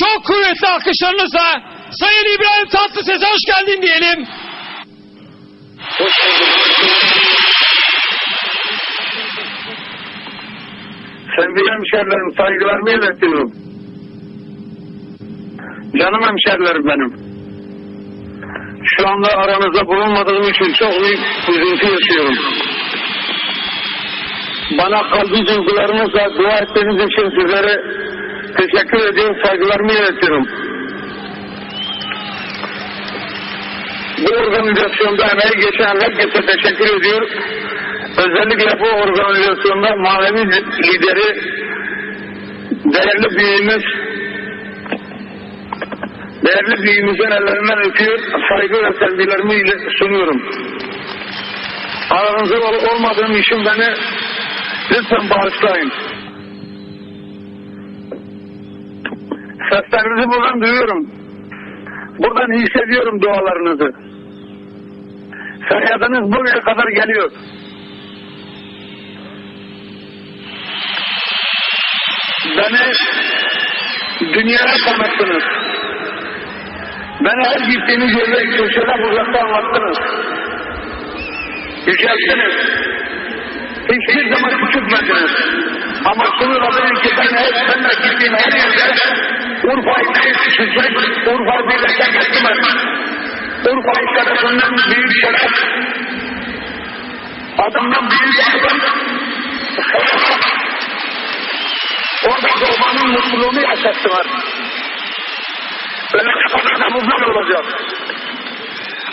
çok kuvvetli alkışlarınızla Sayın İbrahim Tatlıses'e hoş geldin diyelim. Hoş. Sevgili hemşerilerim, saygılarımı iletiyorum. Canım hemşerilerim benim. Şu anda aranızda bulunmadığım için çok büyük üzüntü yaşıyorum. Bana kalbi duygularınızla dua ettiğiniz için sizlere teşekkür ediyorum, saygılarımı iletiyorum. Bu organizasyonda emeği geçen herkese teşekkür ediyor. Özellikle bu organizasyonda manevi lideri, değerli büyüğümüz, değerli büyüğümüzün ellerinden öpüyor, saygı ve sevgilerimi ile sunuyorum. Aranızda ol- olmadığım için beni lütfen bağışlayın. Seslerinizi buradan duyuyorum. Buradan hissediyorum dualarınızı. Feryadınız buraya kadar geliyor. Beni dünyaya tanıttınız. Beni her gittiğiniz yerde köşede uzakta anlattınız. Yücelttiniz. Hiçbir zaman küçültmediniz. Ama şunu da bilin ki ben hep benimle gittiğim her yerde Urfa'yı küçülecek, Urfa birlikte getirmez. Urfa şerefinden büyük şeref, adından büyük adım, Orada doğmanın mutluluğunu yaşattılar. Öyle kadar da mutlu olacak.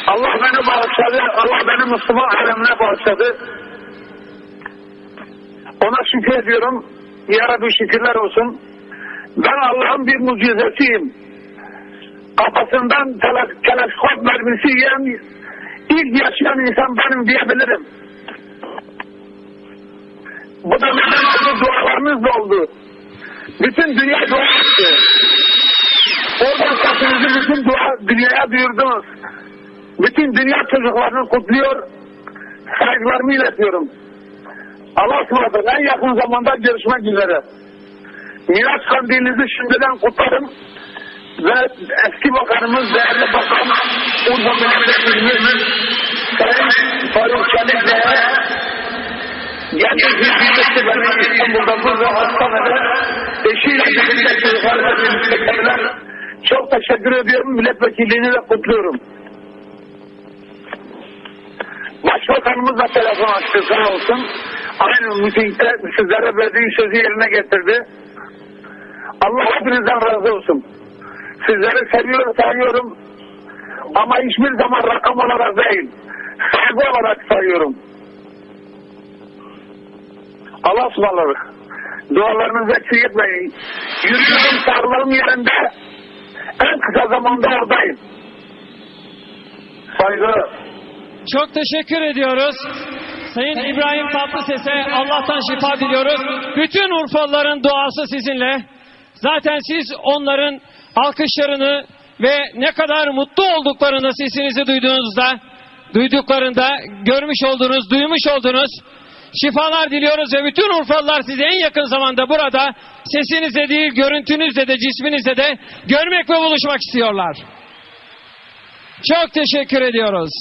Allah beni bağışladı, Allah beni Müslüman alemine bağışladı. Ona şükür ediyorum. Ya Rabbi şükürler olsun. Ben Allah'ın bir mucizesiyim. Kafasından tele- teleskop mermisi yiyen ilk yaşayan insan benim diyebilirim. Bu da oldu, dualarınız da oldu. Bütün dünya dua etti. Oradan sesinizi bütün dua, dünyaya duyurdunuz. Bütün dünya çocuklarını kutluyor. Saygılarımı iletiyorum. Allah ısmarladık. En yakın zamanda görüşmek üzere. Miraç kandilinizi şimdiden kutlarım. Ve eski bakanımız, değerli bakan, Urfa Milletvekilimiz, Sayın Faruk Çelik Bey'e Gerçekten hizmetli beni İstanbul'da burada hastanede eşiyle birlikte çocuklarla birlikteler. Çok teşekkür ediyorum. Milletvekilliğini de kutluyorum. Başbakanımız da telefon açtı sağ olsun. Aynı mitingde sizlere verdiği sözü yerine getirdi. Allah hepinizden razı olsun. Sizleri seviyorum, sayıyorum. Ama hiçbir zaman rakam olarak değil. Saygı olarak sayıyorum. Allah ısmarladık. Dualarınızı eksik etmeyin. Yürüyorum sağlarım yerinde. En kısa zamanda oradayım. Saygı. Çok teşekkür ediyoruz. Sayın İbrahim Tatlıses'e Allah'tan şifa diliyoruz. Bütün Urfalıların duası sizinle. Zaten siz onların alkışlarını ve ne kadar mutlu olduklarını sesinizi duyduğunuzda, duyduklarında görmüş olduğunuz, duymuş olduğunuz şifalar diliyoruz ve bütün Urfalılar sizi en yakın zamanda burada sesinizle değil, görüntünüzle de, cisminizle de görmek ve buluşmak istiyorlar. Çok teşekkür ediyoruz.